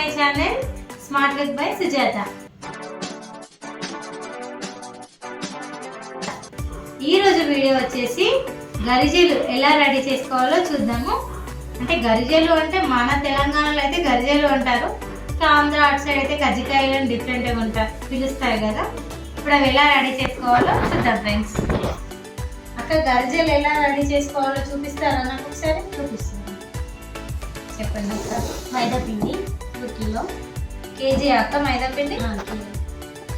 My channel smart look by Sujatha. ఈ రోజు video వచ్చేసి గరిజెలు ఎలా రెడీ చేసుకోవాలో చూద్దాము. అంటే గరిజెలు అంటే మన తెలంగాణలో అయితే గరిజెలు అంటారు. ఆంధ్ర అటు సైడ్ అయితే కజ్జికాయలు అని డిఫరెంట్గా ఉంటారు పిలుస్తారు కదా. ఇప్పుడు అవి ఎలా రెడీ చేసుకోవాలో చూద్దాం ఫ్రెండ్స్. అక్క గరిజెలు ఎలా రెడీ చేసుకోవాలో చూపిస్తారా నాకు ఒకసారి? చూపిస్తాను. చెప్పండి అక్క. మైదా పిండి. కిలో. కేజీ అక్క మైదా పిండి?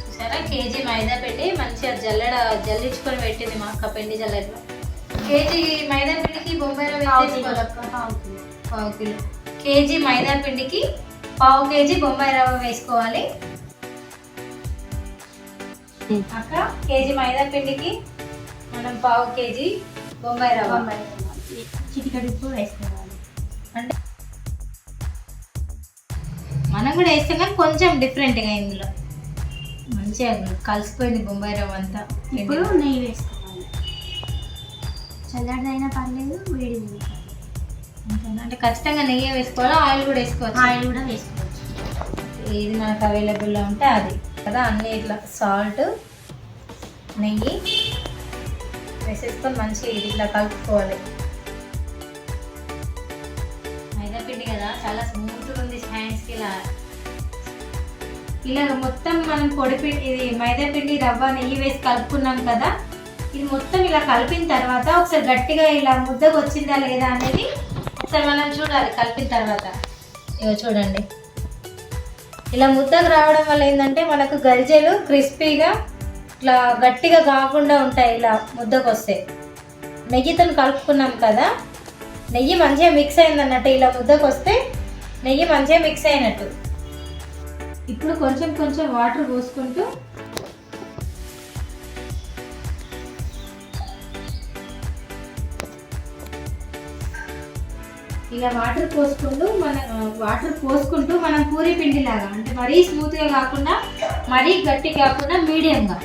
చూసారా? కేజీ మైదా పిండి. మంచిగా జల్లెడ జల్లించుకొని పెట్టింది మా అక్క పిండి జల్లెడలో. కేజీ మైదా పిండికి బొంబాయి రవ్వ పావు కిలో. కేజీ మైదా పిండికి పావు కేజీ బొంబాయి రవ్వ వేసుకోవాలి. అక్క కేజీ మైదా పిండికి మనం పావు కేజీ బొంబాయి రవ్వ. బొంబాయి రవ్వ. చిటికెడు ఉప్పు వేసుకోవాలి. అంటే మనం కూడా వేస్తాం కానీ కొంచెం డిఫరెంట్గా ఇందులో. మంచిగా కలిసిపోయింది బొంబాయి రవ్వ అంతా. ఇప్పుడు నెయ్యి వేసుకోవాలి. చల్లడిదైనా పర్లేదు అంతేనా? అంటే ఖచ్చితంగా నెయ్యి వేసుకోవాలా? ఆయిల్ కూడా వేసుకోవచ్చు. ఆయిల్ కూడా వేసుకోవచ్చు. ఏది మనకు అవైలబుల్లో ఉంటే అది. కదా? అన్ని ఇట్లా సాల్ట్ నెయ్యి వేసేసుకొని మంచిగా ఇది ఇట్లా కలుపుకోవాలి. మైదా పిండి కదా? చాలా స్మూత్గా ఉంది. హ్యాండ్స్కి ఇలా ఇలా మొత్తం మనం పొడిపిండి ఇది మైదా పిండి రవ్వ నెయ్యి వేసి కలుపుకున్నాం కదా. ఇది మొత్తం ఇలా కలిపిన తర్వాత ఒకసారి గట్టిగా ఇలా ముద్దకు వచ్చిందా లేదా అనేది ఒకసారి మనం చూడాలి కలిపిన తర్వాత. ఇగో చూడండి. ఇలా ముద్దకు రావడం వల్ల ఏంటంటే మనకు గరిజెలు క్రిస్పీగా ఇట్లా గట్టిగా కాకుండా ఉంటాయి ఇలా ముద్దకు వస్తే. నెయ్యితో కలుపుకున్నాం కదా. నెయ్యి మంచిగా మిక్స్ అయిందన్నట్టు ఇలా ముద్దకు వస్తే నెయ్యి మంచిగా మిక్స్ అయినట్టు. ఇప్పుడు కొంచెం కొంచెం వాటర్ పోసుకుంటూ ఇలా వాటర్ పోసుకుంటూ మన వాటర్ పోసుకుంటూ మనం పూరి పిండి లాగా అంటే మరీ స్మూత్గా కాకుండా మరీ గట్టి కాకుండా మీడియంగా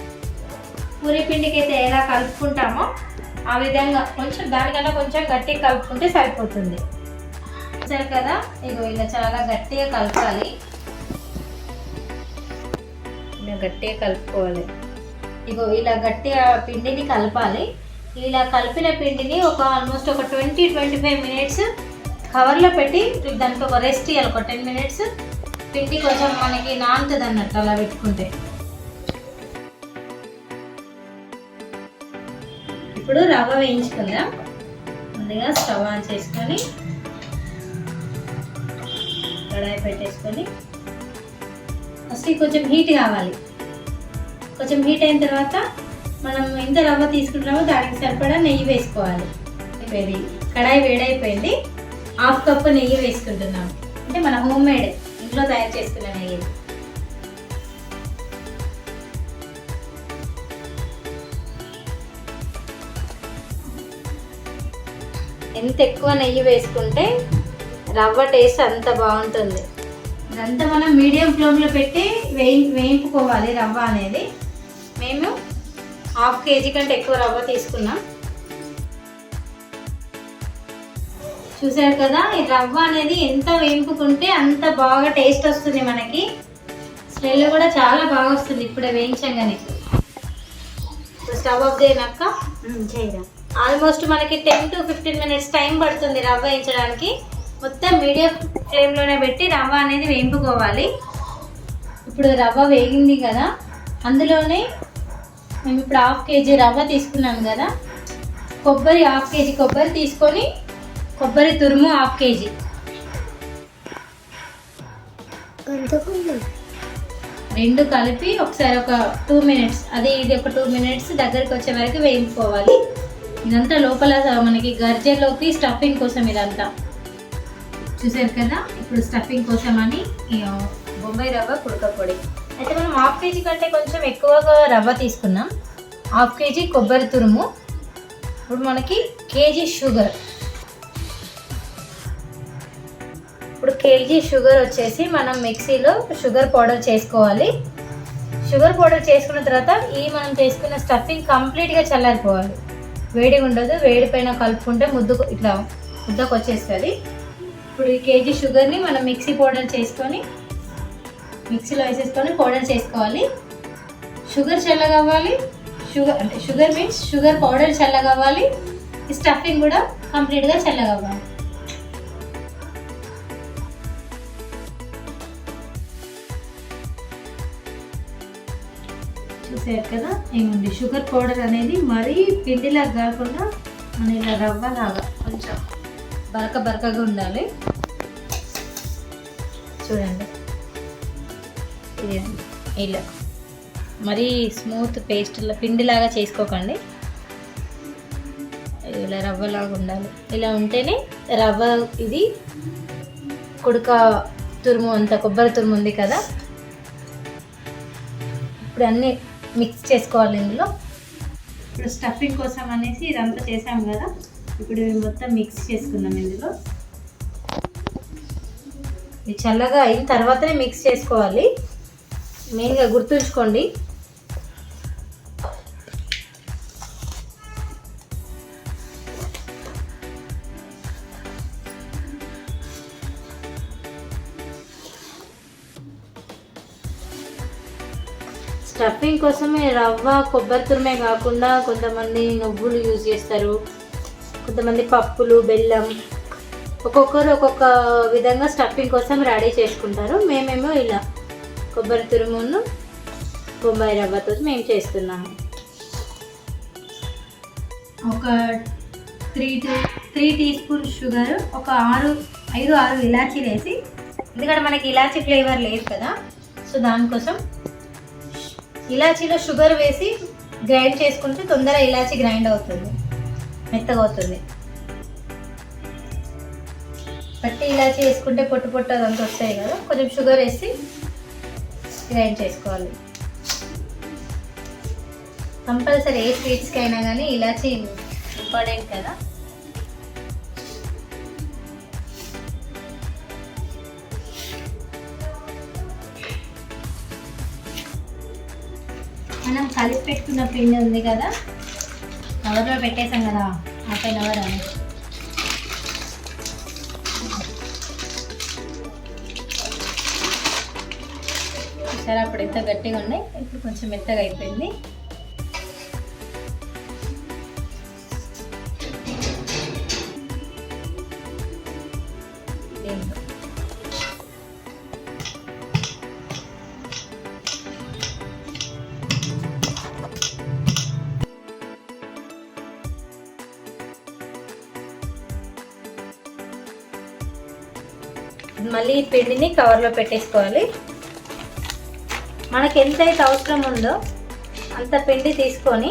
పూరి పిండికి అయితే ఎలా కలుపుకుంటామో ఆ విధంగా కొంచెం దానికన్నా కొంచెం గట్టిగా కలుపుకుంటే సరిపోతుంది. చూసారు కదా? ఇగో ఇలా చాలా గట్టిగా కలపాలి. ఇలా గట్టిగా కలుపుకోవాలి. ఇగో ఇలా గట్టిగా పిండిని కలపాలి. ఇలా కలిపిన పిండిని ఒక ఆల్మోస్ట్ ఒక ట్వంటీ ట్వంటీ ఫైవ్ మినిట్స్ కవర్లో పెట్టి దానికి ఒక రెస్ట్ ఇవ్వాలి ఒక టెన్ మినిట్స్ పిండి కొంచెం మనకి నానుతుంది అన్నట్టు అలా పెట్టుకుంటే. ఇప్పుడు రవ్వ వేయించుకుందాం. ముందుగా స్టవ్ ఆన్ చేసుకొని కడాయి పెట్టేసుకొని ఫస్ట్ కొంచెం హీట్ కావాలి. కొంచెం హీట్ అయిన తర్వాత మనం ఎంత రవ్వ తీసుకుంటున్నామో దానికి సరిపడా నెయ్యి వేసుకోవాలి. అయిపోయింది కడాయి వేడైపోయింది. హాఫ్ కప్ నెయ్యి వేసుకుంటున్నాం. అంటే మన హోమ్ మేడ్ ఇంట్లో తయారు చేసుకున్న నెయ్యి. ఎంత ఎక్కువ నెయ్యి వేసుకుంటే రవ్వ టేస్ట్ అంత బాగుంటుంది. ఇదంతా మనం మీడియం ఫ్లేమ్లో పెట్టి వేయి వేయింపుకోవాలి రవ్వ అనేది. మేము హాఫ్ కేజీ కంటే ఎక్కువ రవ్వ తీసుకున్నాం. చూసారు కదా ఈ రవ్వ అనేది ఎంత వేయింపుకుంటే అంత బాగా టేస్ట్ వస్తుంది మనకి. స్మెల్ కూడా చాలా బాగా వస్తుంది ఇప్పుడే వేయించంగానే. స్టవ్ ఆఫ్ చేయనాక చేయరా. ఆల్మోస్ట్ మనకి ten to fifteen minutes time పడుతుంది రవ్వ వేయించడానికి. మొత్తం మీడియం ఫ్లేమ్లోనే పెట్టి రవ్వ అనేది వేయింపుకోవాలి. ఇప్పుడు రవ్వ వేగింది కదా అందులోనే మేము ఇప్పుడు హాఫ్ కేజీ రవ్వ తీసుకున్నాం కదా కొబ్బరి హాఫ్ కేజీ కొబ్బరి తీసుకొని కొబ్బరి తురుము హాఫ్ కేజీ. రెండు కలిపి ఒకసారి ఒక టూ మినిట్స్ అది ఇది ఒక టూ మినిట్స్ దగ్గరికి వచ్చే వరకు వేయించుకోవాలి. ఇదంతా లోపల మనకి గర్జెలోకి స్టఫింగ్ కోసం ఇదంతా. చూసారు కదా? ఇప్పుడు స్టఫింగ్ కోసం అని బొంబాయి రవ్వ కుడక పొడి. అయితే మనం హాఫ్ కేజీ కంటే కొంచెం ఎక్కువగా రవ్వ తీసుకున్నాం. హాఫ్ కేజీ కొబ్బరి తురుము. ఇప్పుడు మనకి కేజీ షుగర్. ఇప్పుడు కేజీ షుగర్ వచ్చేసి మనం మిక్సీలో షుగర్ పౌడర్ చేసుకోవాలి. షుగర్ పౌడర్ చేసుకున్న తర్వాత ఈ మనం చేసుకున్న స్టఫింగ్ కంప్లీట్గా చల్లారిపోవాలి. వేడిగా ఉండదు వేడి పైన కలుపుకుంటే ముద్దు ఇట్లా ముద్దకు వచ్చేస్తుంది. ఇప్పుడు ఈ కేజీ షుగర్ని మనం మిక్సీ పౌడర్ చేసుకొని మిక్సీలో వేసేసుకొని పౌడర్ చేసుకోవాలి. షుగర్ చల్లగా అవ్వాలి షుగర్ అంటే షుగర్ మీన్స్ షుగర్ పౌడర్ చల్లగవ్వాలి. స్టఫింగ్ కూడా కంప్లీట్గా చల్లగవ్వాలి. చూసారు కదా? ఏముంది? షుగర్ పౌడర్ అనేది మరీ పిండిలా కాకుండా మన ఇలా రవ్వలాగా కొంచెం బరక బరకగా ఉండాలి. చూడండి. ఇలా. మరీ స్మూత్ పేస్ట్ పిండిలాగా చేసుకోకండి. ఇలా రవ్వలాగా ఉండాలి. ఇలా ఉంటేనే రవ్వ ఇది కుడక తురుము అంత కొబ్బరి తురుము ఉంది కదా. ఇప్పుడు అన్నీ మిక్స్ చేసుకోవాలి ఇందులో. ఇప్పుడు స్టఫింగ్ కోసం అనేసి ఇదంతా చేసాము కదా. ఇప్పుడు మొత్తం మిక్స్ చేసుకున్నాం ఇందులో. ఇది చల్లగా అయిన తర్వాతనే మిక్స్ చేసుకోవాలి. మెయిన్గా గుర్తుంచుకోండి. స్టఫింగ్ కోసమే రవ్వ కొబ్బరి తురుమే కాకుండా కొంతమంది నువ్వులు యూజ్ చేస్తారు. కొంతమంది పప్పులు బెల్లం ఒక్కొక్కరు ఒక్కొక్క విధంగా స్టఫింగ్ కోసం రెడీ చేసుకుంటారు. మేమేమో ఇలా కొబ్బరి తురుమును బొంబాయి రవ్వతో మేము చేస్తున్నాము. ఒక three tea three teaspoon sugar ఒక ఆరు ఐదు ఆరు ఇలాచీలు వేసి ఎందుకంటే మనకి ఇలాచీ ఫ్లేవర్ లేదు కదా సో దానికోసం ఇలాచీలో షుగర్ వేసి గ్రైండ్ చేసుకుంటే తొందరగా ఇలాచీ గ్రైండ్ అవుతుంది. మెత్తగా అవుతుంది. పట్టి ఇలాచి వేసుకుంటే పొట్టు పొట్టు అదంతా వస్తాయి కదా కొంచెం షుగర్ వేసి గ్రైండ్ చేసుకోవాలి. కంపల్సరీ ఏ స్వీట్స్కి అయినా కానీ ఇలాచీ ఇంపార్టెంట్ కదా. మనం కలిపి పెట్టుకున్న పిండి ఉంది కదా కవర్లో పెట్టేసాం కదా హాఫ్ అన్ అవర్ అని. సరే అప్పుడు ఎంత గట్టిగా ఉన్నాయి ఇప్పుడు కొంచెం మెత్తగా అయిపోయింది. పిండిని కవర్లో పెట్టేసుకోవాలి. మనకి ఎంతైతే అవసరం ఉందో అంత పిండి తీసుకొని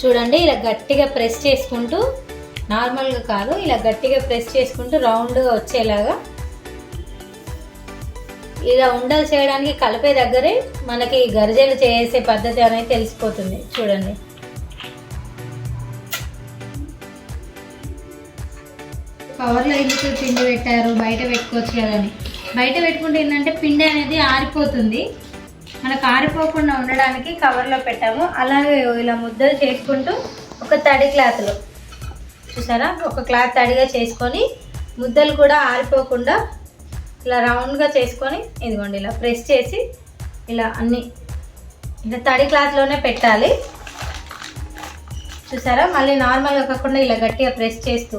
చూడండి ఇలా గట్టిగా ప్రెస్ చేసుకుంటూ నార్మల్గా కాదు ఇలా గట్టిగా ప్రెస్ చేసుకుంటూ రౌండ్గా వచ్చేలాగా ఇలా ఉండలు చేయడానికి కలిపే దగ్గరే మనకి గరిజలు చేసే పద్ధతి అనేది తెలిసిపోతుంది. చూడండి. కవర్లో ఎందుకు పిండి పెట్టారు? బయట పెట్టుకోవచ్చు కదని. బయట పెట్టుకుంటే ఏంటంటే పిండి అనేది ఆరిపోతుంది. మనకు ఆరిపోకుండా ఉండడానికి కవర్లో పెట్టాము. అలాగే ఇలా ముద్దలు చేసుకుంటూ ఒక తడి క్లాత్లో చూసారా? ఒక క్లాత్ తడిగా చేసుకొని ముద్దలు కూడా ఆరిపోకుండా ఇలా రౌండ్గా చేసుకొని ఇదిగోండి ఇలా ప్రెస్ చేసి ఇలా అన్ని ఇలా తడి క్లాత్లోనే పెట్టాలి. చూసారా? మళ్ళీ నార్మల్గా కాకుండా ఇలా గట్టిగా ప్రెస్ చేస్తూ.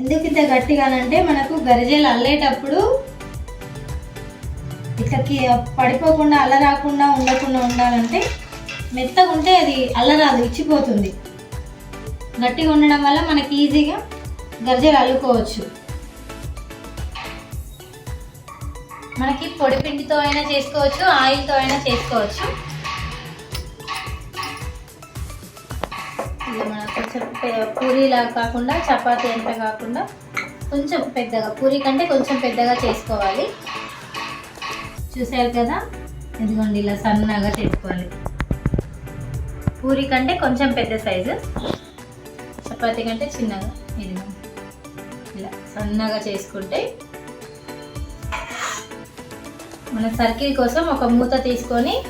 ఎందుకు ఇంత గట్టిగానంటే మనకు గరిజెలు అల్లేటప్పుడు ఇట్లకి పడిపోకుండా అల్లరాకుండా ఉండకుండా ఉండాలంటే మెత్తగా ఉంటే అది అల్లరాదు ఇచ్చిపోతుంది. గట్టిగా ఉండడం వల్ల మనకి ఈజీగా గరిజలు అల్లుకోవచ్చు. మనకి పొడి పిండితో అయినా చేసుకోవచ్చు ఆయిల్తో అయినా చేసుకోవచ్చు. కొంచెం పూరీలా కాకుండా చపాతీ అంత కాకుండా కొంచెం పెద్దగా పూరీ కంటే కొంచెం పెద్దగా చేసుకోవాలి. చూసారు కదా? ఇదిగోండి ఇలా సన్నగా చేసుకోవాలి. పూరి కంటే కొంచెం పెద్ద సైజు. చపాతీ కంటే చిన్నగా ఇదిగోండి. ఇలా సన్నగా చేసుకుంటే మన సర్కిల్ కోసం ఒక మూత తీసుకొని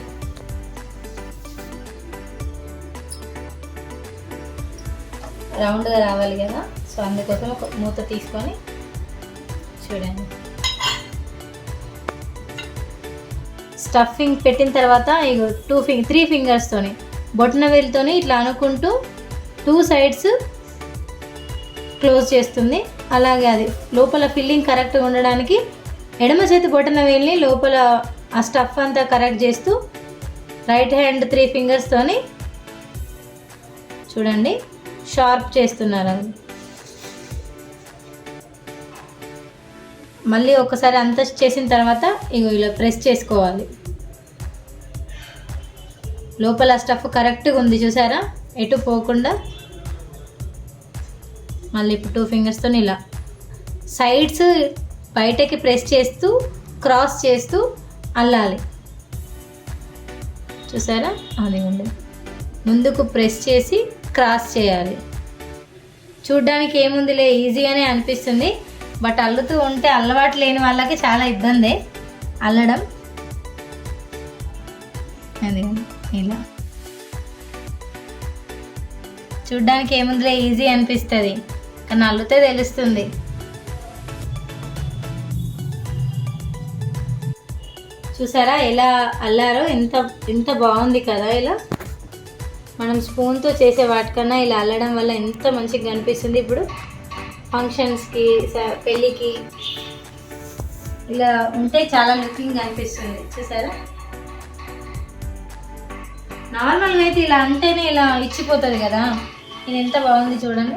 రౌండ్గా రావాలి కదా. సో అందుకోసం ఒక మూత తీసుకొని చూడండి. స్టఫింగ్ పెట్టిన తర్వాత ఇక టూ ఫింగ్ త్రీ ఫింగర్స్తోని బొట్టన వేలుతోని ఇట్లా అనుకుంటూ టూ సైడ్స్ క్లోజ్ చేస్తుంది. అలాగే అది లోపల ఫిల్లింగ్ కరెక్ట్గా ఉండడానికి ఎడమ చేతి బొటన వేలిని లోపల ఆ స్టఫ్ అంతా కరెక్ట్ చేస్తూ రైట్ హ్యాండ్ త్రీ ఫింగర్స్తోని చూడండి. షార్ప్ చేస్తున్నారు అది. మళ్ళీ ఒకసారి అంతా చేసిన తర్వాత ఇగో ఇలా ప్రెస్ చేసుకోవాలి. లోపల స్టఫ్ కరెక్ట్గా ఉంది చూసారా? ఎటు పోకుండా మళ్ళీ ఇప్పుడు టూ ఫింగర్స్తో ఇలా. సైడ్స్ బయటకి ప్రెస్ చేస్తూ క్రాస్ చేస్తూ అల్లాలి. చూసారా? అది ఉంది ముందుకు ప్రెస్ చేసి క్రాస్ చేయాలి. చూడ్డానికి ఏముందిలే ఈజీగానే అనిపిస్తుంది. బట్ అల్లుతూ ఉంటే అలవాటు లేని వాళ్ళకి చాలా ఇబ్బంది. అల్లడం. అది ఇలా. చూడ్డానికి ఏముందిలే ఈజీ అనిపిస్తుంది. కానీ అల్లుతే తెలుస్తుంది. చూసారా ఎలా అల్లారో ఎంత ఎంత బాగుంది కదా ఇలా. మనం స్పూన్తో చేసే వాటికన్నా ఇలా అల్లడం వల్ల ఎంత మంచిగా కనిపిస్తుంది. ఇప్పుడు ఫంక్షన్స్కి పెళ్ళికి ఇలా ఉంటే చాలా లుకింగ్ అనిపిస్తుంది చూసారా? నార్మల్గా అయితే ఇలా అంటేనే ఇలా ఇచ్చిపోతుంది కదా. ఇది ఎంత బాగుంది చూడండి.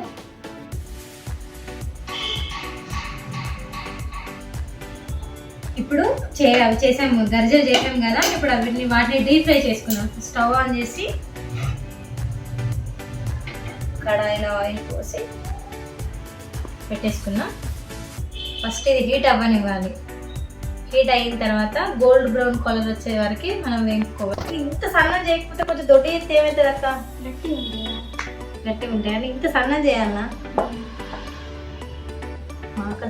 ఇప్పుడు చే అవి చేసాము గర్జలు చేసాము కదా. ఇప్పుడు అవి వాటిని డీప్ ఫ్రై చేసుకున్నాం స్టవ్ ఆన్ చేసి కడాయిలో ఆయిల్ పోసి పెట్టేసుకున్నాం. ఫస్ట్ ఇది హీట్ అవ్వనివ్వాలి. హీట్ అయిన తర్వాత గోల్డ్ బ్రౌన్ కలర్ వచ్చే వరకు మనం వేయించుకోవాలి. ఇంత సన్నం చేయకపోతే కొంచెం దొడ్డి చేస్తే ఏమవుతుంది అక్క. గట్టిగా ఉంటాయి అని ఇంత సన్నం చేయాలనా మాకు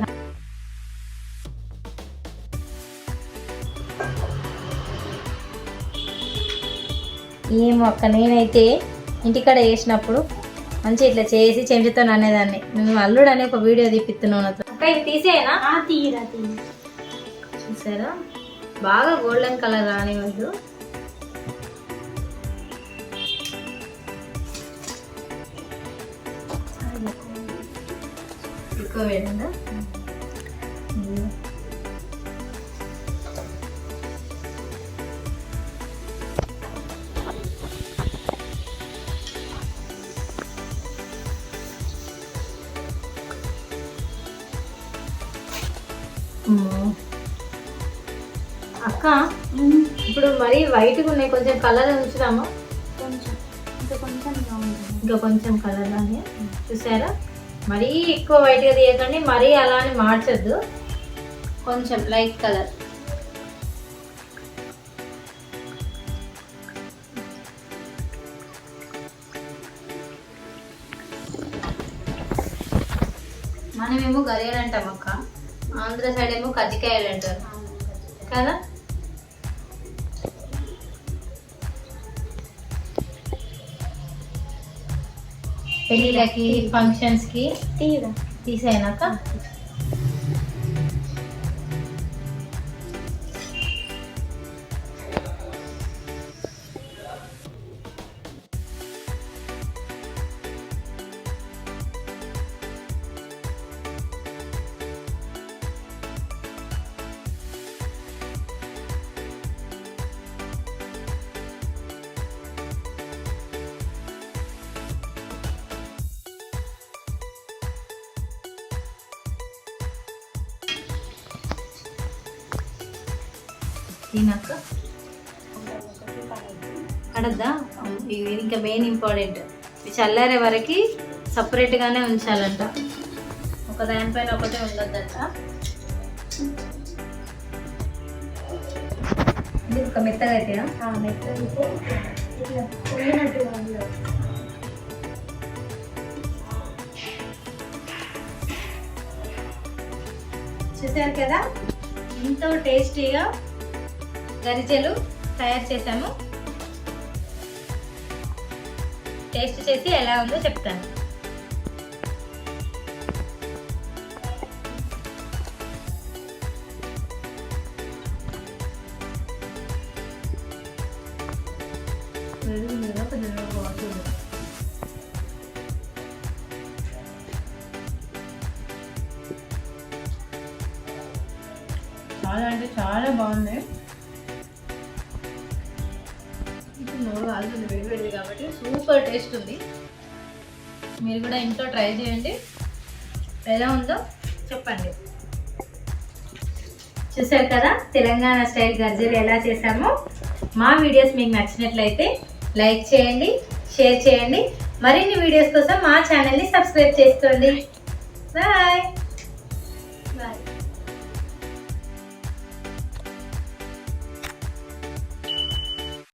ఏమో అక్క నేనైతే ఇంటికాడ చేసినప్పుడు మంచి ఇట్లా చేసి చెంచుతో అనేదాన్ని. మేము అల్లుడు అనే ఒక వీడియో తీపిస్తున్నావు నాతో. అక్క ఇది తీసేయనా? ఆ తీయరా తీయ చూసారా? బాగా గోల్డెన్ కలర్ రానివద్దు ఎక్కువ వేడిందా అక్క ఇప్పుడు మరీ వైట్గా ఉన్నాయి కొంచెం కలర్ ఉంచుదామా? కొంచెం ఇంకా కొంచెం ఇంకా కొంచెం కలర్ లానే చూసారా? మరీ ఎక్కువ వైట్గా తీయకండి మరీ అలా అని మార్చొద్దు. కొంచెం లైట్ కలర్ మనమేమో గరియలు అంటాం అక్క. ఆంధ్ర సైడ్ ఏమో కజ్జికాయలు అంటారు. కదా? పెళ్ళిళ్ళకి ఫంక్షన్స్కి తీయరా తీసేయనాక తినాక కడద్దా ఇది ఇంకా మెయిన్ ఇంపార్టెంట్ చల్లారే వరకు సపరేట్గానే ఉంచాలంట. ఒక దానిపైన ఒకటే ఉండొద్దంట. ఇది ఒక మెత్తగా అయితేనా మెత్తగా ఇట్లా ఉంది చూసారు కదా? ఎంతో టేస్టీగా గరిజెలు తయారు చేశాము. టేస్ట్ చేసి ఎలా ఉందో చెప్తాను. చాలా అంటే చాలా బాగుంది కాబట్టి నోరు కాలుతుంది వేడి కాబట్టి సూపర్ టేస్ట్ ఉంది. మీరు కూడా ఇంట్లో ట్రై చేయండి. ఎలా ఉందో చెప్పండి. చూసారు కదా తెలంగాణ స్టైల్ గజ్జలు ఎలా చేసామో మా వీడియోస్ మీకు నచ్చినట్లయితే లైక్ చేయండి షేర్ చేయండి. మరిన్ని వీడియోస్ కోసం మా ఛానల్ని సబ్స్క్రైబ్ చేసుకోండి. బాయ్.